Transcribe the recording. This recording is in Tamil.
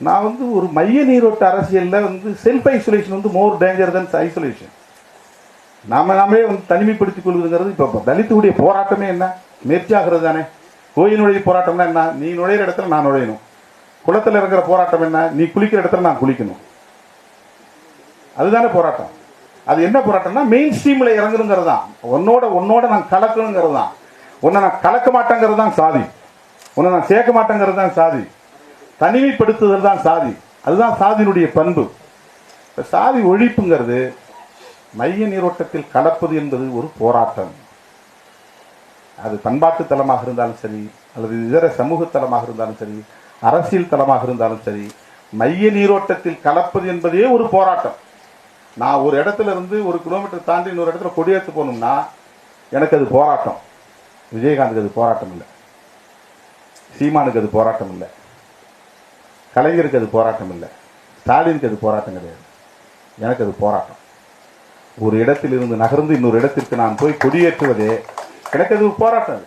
நான் வந்து ஒரு மைய நீரோட்ட அரசியலில் வந்து செல்ஃப் ஐசோலேஷன் வந்து மோர் டேஞ்சர் தன் ஐசோலேஷன் நாம நாமே வந்து தனிமைப்படுத்திக் கொள்வதுங்கிறது இப்போ தலித்துடைய போராட்டமே என்ன? முயற்சியாகிறது தானே. கோயில் போராட்டம்னா என்ன? நீ நுழையிற இடத்துல நான் நுழையணும். குளத்தில் இருக்கிற போராட்டம் என்ன? நீ குளிக்கிற இடத்துல நான் குளிக்கணும். அதுதானே போராட்டம். அது என்ன போராட்டம்னா மெயின் ஸ்ட்ரீமில் இறங்கணுங்கிறது தான். உன்னோட உன்னோட நான் கலக்கணுங்கிறது தான். உன்னை நான் கலக்க மாட்டேங்கிறது தான் சாதி. உன்னை நான் சேர்க்க மாட்டேங்கிறது தான் சாதி. தனிமைப்படுத்துதல் தான் சாதி. அதுதான் சாதியினுடைய பண்பு. இப்ப சாதி ஒழிப்புங்கிறது மைய நீரோட்டத்தில் கலப்பது என்பது ஒரு போராட்டம். அது பண்பாட்டு தலமாக இருந்தாலும் சரி அல்லது இதர சமூக தளமாக இருந்தாலும் சரி அரசியல் தலமாக இருந்தாலும் சரி மைய நீரோட்டத்தில் கலப்பது என்பதே ஒரு போராட்டம். நான் ஒரு இடத்துல இருந்து ஒரு கிலோமீட்டர் தாண்டி இன்னொரு இடத்துல கொடியேற்று போகணும்னா எனக்கு அது போராட்டம். விஜயகாந்துக்கு அது போராட்டம் இல்லை சீமானுக்கு அது போராட்டம் இல்லை கலைஞருக்கு அது போராட்டம் இல்லை. ஸ்டாலினுக்கு அது போராட்டம் கிடையாது. எனக்கு அது போராட்டம். ஒரு இடத்திலிருந்து நகர்ந்து இன்னொரு இடத்திற்கு நான் போய் கொடியேற்றுவதே எனக்கு அது போராட்டம் அது.